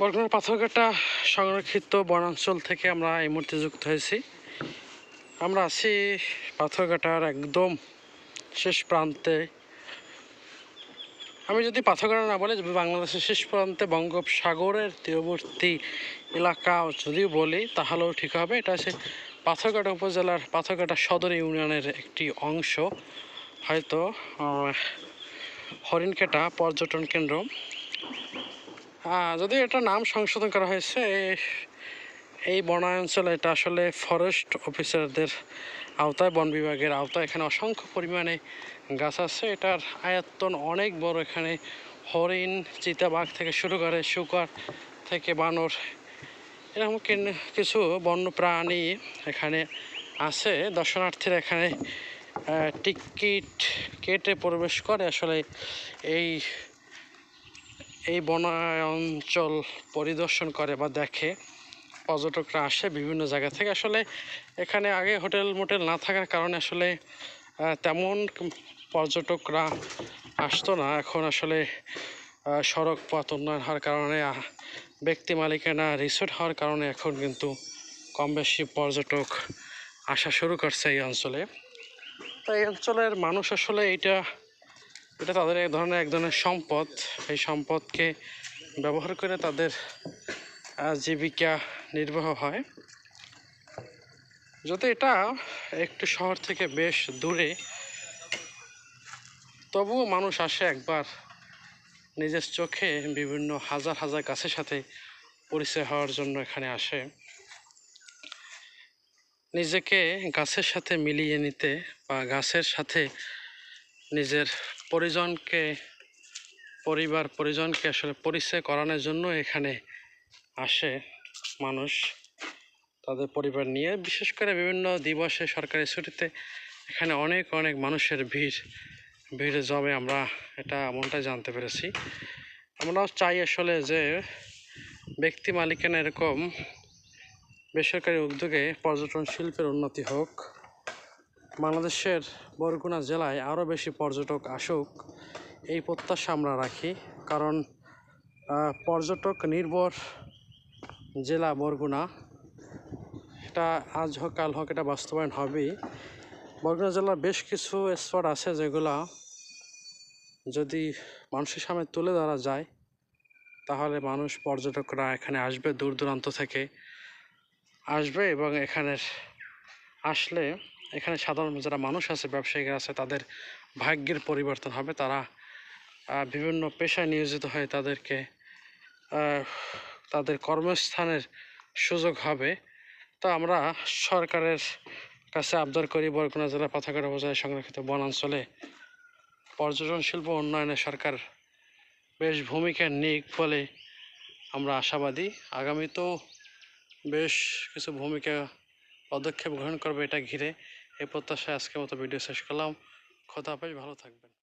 বরগুনার পাথরঘাটা সংরক্ষিত বনাঞ্চল থেকে আমরা এই মুহূর্তে যুক্ত হয়েছি। আমরা আছি পাথরঘাটার একদম শেষ প্রান্তে। আমি যদি পাথরঘাটা না বলে, যদি বাংলাদেশের শেষ প্রান্তে বঙ্গোপসাগরের তীরবর্তী এলাকা যদিও বলি, তাহলেও ঠিক হবে। এটা হচ্ছে পাথরঘাটা উপজেলার পাথরঘাটা সদর ইউনিয়নের একটি অংশ। হয়তো হরিণকেটা পর্যটন কেন্দ্র। যদি এটা নাম সংশোধন করা হয়েছে, এই বনাঞ্চলে এটা আসলে ফরেস্ট অফিসারদের আওতায়, বন বিভাগের আওতায় এখানে অসংখ্য পরিমাণে গাছ আছে। এটার আয়তন অনেক বড়। এখানে হরিণ, চিতাবাঘ থেকে শুরু করে শুকর থেকে বানর, এরকম কিছু বন্য প্রাণী এখানে আছে। দর্শনার্থীরা এখানে টিকিট কেটে প্রবেশ করে। আসলে এই এই বনাঞ্চল পরিদর্শন করে বা দেখে, পর্যটকরা আসে বিভিন্ন জায়গা থেকে। আসলে এখানে আগে হোটেল মোটেল না থাকার কারণে আসলে তেমন পর্যটকরা আসতো না। এখন আসলে সড়ক পথ উন্নয়ন হওয়ার কারণে ব্যক্তি মালিকানা রিসোর্ট হওয়ার কারণে এখন কিন্তু কম বেশি পর্যটক আসা শুরু করছে এই অঞ্চলে। তো এই অঞ্চলের মানুষ আসলে এইটা এটা তাদের এক ধরনের এক ধরনের সম্পদ। এই সম্পদকে ব্যবহার করে তাদের জীবিকা নির্বাহ হয়। যদি এটা একটু শহর থেকে বেশ দূরে, তবুও মানুষ আসে একবার নিজের চোখে বিভিন্ন হাজার হাজার গাছের সাথে পরিচয় হওয়ার জন্য এখানে আসে। নিজেকে গাছের সাথে মিলিয়ে নিতে বা গাছের সাথে নিজের পরিজনকে, পরিবার, পরিজনকে আসলে পরিচয় করানোর জন্য এখানে আসে মানুষ। তাদের পরিবার নিয়ে, বিশেষ করে বিভিন্ন দিবসে, সরকারি ছুটিতে এখানে অনেক অনেক মানুষের ভিড় ভিড় জমে আমরা এটা এমনটাই জানতে পেরেছি। আমরাও চাই আসলে যে ব্যক্তি মালিকানা এরকম বেসরকারি উদ্যোগে পর্যটন শিল্পের উন্নতি হোক। বাংলাদেশের বরগুনা জেলায় আরও বেশি পর্যটক আসুক, এই প্রত্যাশা আমরা রাখি। কারণ পর্যটক নির্ভর জেলা বরগুনা। এটা আজ হোক, কাল হোক, এটা বাস্তবায়ন হবেই। বরগুনা জেলার বেশ কিছু স্পট আছে যেগুলা যদি মানুষের সামনে তুলে ধরা যায়, তাহলে মানুষ পর্যটকরা এখানে আসবে দূর দূরান্ত থেকে। আসবে এবং এখানের, আসলে এখানে সাধারণ যারা মানুষ আছে, ব্যবসায়ীরা আছে, তাদের ভাগ্যের পরিবর্তন হবে। তারা বিভিন্ন পেশায় নিয়োজিত হয়ে তাদেরকে তাদের কর্মস্থানের সুযোগ হবে। তো আমরা সরকারের কাছে আবদার করি, বরগুনা জেলা পাথাঘাট উপজেলায় সংরক্ষিত বনাঞ্চলে পর্যটন শিল্প উন্নয়নে সরকার বেশ ভূমিকা নিক বলে আমরা আশাবাদী। আগামীতেও বেশ কিছু ভূমিকা পদক্ষেপ গ্রহণ করবে এটা ঘিরে। এই প্রত্যাশায় আজকের মতো ভিডিও শেষ করলাম। খোদা হাফেজ ভালো থাকবেন।